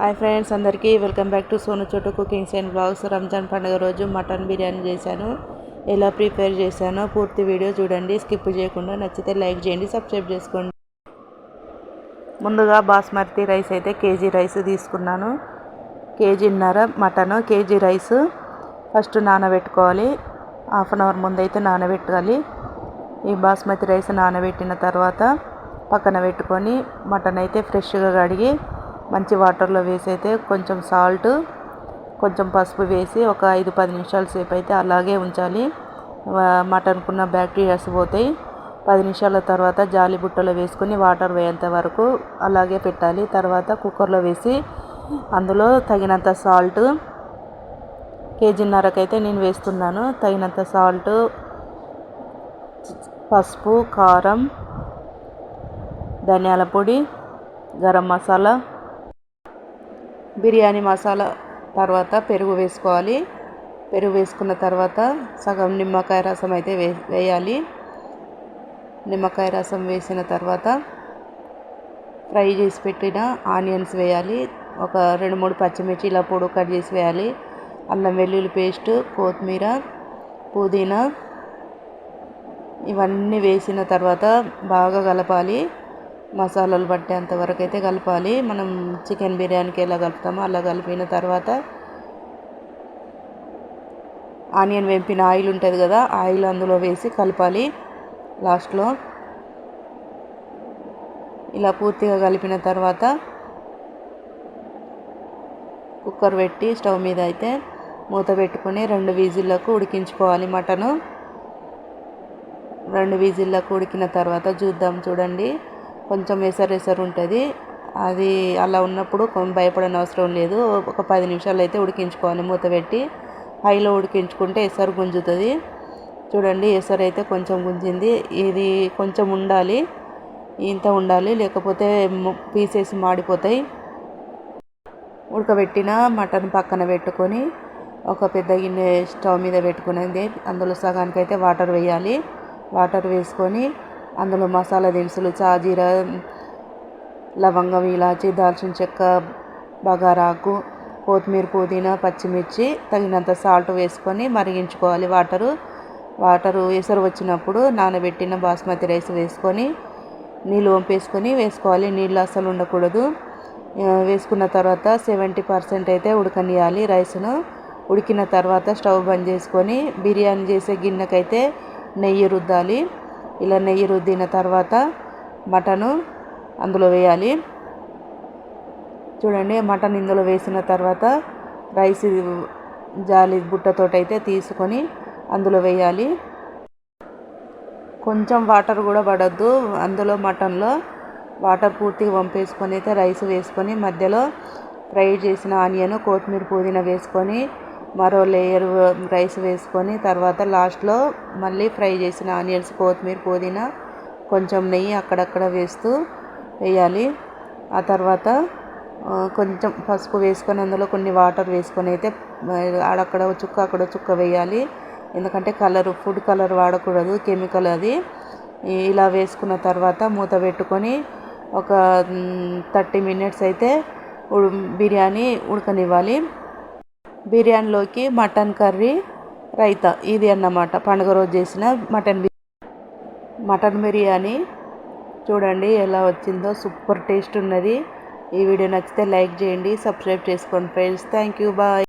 Hi friends అందరికీ welcome back to Sonu Chotu cookings and blogs. Ramzan పండుగ రోజు mutton biryani చేశాను. ఎలా ప్రిపేర్ చేశానో పూర్తి వీడియో చూడండి స్కిప్ చేయకుండా నచ్చితే లైక్ చేయండి సబ్స్క్రైబ్ చేసుకోండి. ముందుగా బాస్మతి రైస్ అయితే కేజీ రైస్ తీసుకున్నాను. కేజీన్నర మటన్ కేజీ రైస్ ఫస్ట్ నానబెట్టుకోవాలి. హాఫ్ అన్ అవర్ ముందు అయితే నానబెట్టాలి. ఈ బాస్మతి రైస్ నానబెట్టిన తర్వాత పక్కన పెట్టుకొని మటన్ అయితే ఫ్రెష్గా కడిగి మంచి వాటర్లో వేసి అయితే కొంచెం సాల్ట్ కొంచెం పసుపు వేసి ఒక ఐదు పది నిమిషాల సేపు అయితే అలాగే ఉంచాలి. మటన్కున్న బ్యాక్టీరియాస్ పోతాయి. పది నిమిషాల తర్వాత జాలి బుట్టలో వేసుకొని వాటర్ వేయేంత వరకు అలాగే పెట్టాలి. తర్వాత కుక్కర్లో వేసి అందులో తగినంత సాల్ట్ కేజీన్నరకైతే నేను వేస్తున్నాను. తగినంత సాల్ట్ పసుపు కారం ధనియాల పొడి గరం మసాలా బిర్యానీ మసాలా తర్వాత పెరుగు వేసుకోవాలి. పెరుగు వేసుకున్న తర్వాత సగం నిమ్మకాయ రసం అయితే వే వేయాలి. నిమ్మకాయ రసం వేసిన తర్వాత ఫ్రై చేసి పెట్టిన ఆనియన్స్ వేయాలి. ఒక రెండు మూడు పచ్చిమిర్చి ఇలా పొడు కట్ చేసి వేయాలి. అల్లం వెల్లుల్లి పేస్ట్ కొత్తిమీర పుదీనా ఇవన్నీ వేసిన తర్వాత బాగా కలపాలి. మసాలాలు పట్టేంత వరకు అయితే కలపాలి. మనం చికెన్ బిర్యానీకి ఎలా కలుపుతామో అలా కలిపిన తర్వాత ఆనియన్ వెంపిన ఆయిల్ ఉంటుంది కదా ఆయిల్ అందులో వేసి కలపాలి లాస్ట్లో. ఇలా పూర్తిగా కలిపిన తర్వాత కుక్కర్ పెట్టి స్టవ్ మీద అయితే మూత పెట్టుకొని రెండు విజిల్లకు ఉడికించుకోవాలి మటను. రెండు విజిల్లకు ఉడికిన తర్వాత చూద్దాం చూడండి. కొంచెం ఎసరు ఎసరు ఉంటుంది. అది అలా ఉన్నప్పుడు భయపడని అవసరం లేదు. ఒక పది నిమిషాలు అయితే ఉడికించుకోవాలి మూత పెట్టి. హైలో ఉడికించుకుంటే ఎసరు గుంజుతుంది. చూడండి ఎసరు అయితే కొంచెం గుంజింది. ఇది కొంచెం ఉండాలి. ఇంత ఉండాలి. లేకపోతే పీసెస్ మాడిపోతాయి. ఉడకబెట్టిన మటన్ పక్కన పెట్టుకొని ఒక పెద్ద గిన్నె స్టవ్ మీద పెట్టుకునేది. అందులో సగానికైతే వాటర్ వేయాలి. వాటర్ వేసుకొని అందులో మసాలా దినుసులు చాజీర లవంగం ఇలాచి దాల్చిన చెక్క బగారాకు కొత్తిమీర పుదీనా పచ్చిమిర్చి తగినంత సాల్ట్ వేసుకొని మరిగించుకోవాలి వాటరు. వాటరు ఎసరు వచ్చినప్పుడు నానబెట్టిన బాస్మతి రైస్ వేసుకొని నీళ్ళు వంపేసుకొని వేసుకోవాలి. నీళ్ళు అస్సలు ఉండకూడదు. వేసుకున్న తర్వాత సెవెంటీ పర్సెంట్ అయితే ఉడకనియాలి రైస్ను. ఉడికిన తర్వాత స్టవ్ బంద్ చేసుకొని బిర్యానీ చేసే గిన్నెకైతే నెయ్యి రుద్దాలి. ఇలా నెయ్యి రుద్దిన తర్వాత మటను అందులో వేయాలి. చూడండి మటన్ ఇందులో వేసిన తర్వాత రైస్ జాలి బుట్టతోటైతే తీసుకొని అందులో వేయాలి. కొంచెం వాటర్ కూడా పడద్దు. అందులో మటన్లో వాటర్ పూర్తిగా పంపేసుకొని అయితే రైస్ వేసుకొని మధ్యలో ఫ్రై చేసిన ఆనియన్ కొత్తిమీర పుదీనా వేసుకొని మరో లేయర్ రైస్ వేసుకొని తర్వాత లాస్ట్లో మళ్ళీ ఫ్రై చేసిన ఆనియన్స్ కొత్తిమీర పుదీనా కొంచెం నెయ్యి అక్కడక్కడ వేస్తూ వేయాలి. ఆ తర్వాత కొంచెం పసుపు వేసుకొని అందులో కొన్ని వాటర్ వేసుకొని అయితే అక్కడ చుక్క అక్కడ చుక్క వేయాలి. ఎందుకంటే కలర్ ఫుడ్ కలర్ వాడకూడదు కెమికల్ అది. ఇలా వేసుకున్న తర్వాత మూత పెట్టుకొని ఒక థర్టీ మినిట్స్ అయితే బిర్యానీ ఉడకనివ్వాలి. బిర్యానీలోకి మటన్ కర్రీ రైతా. ఇది అన్నమాట. పండుగ రోజు చేసిన మటన్ మటన్ బిర్యానీ చూడండి ఎలా వచ్చిందో. సూపర్ టేస్ట్ ఉన్నది. ఈ వీడియో నచ్చితే లైక్ చేయండి సబ్స్క్రైబ్ చేసుకోండి ఫ్రెండ్స్. Thank you bye.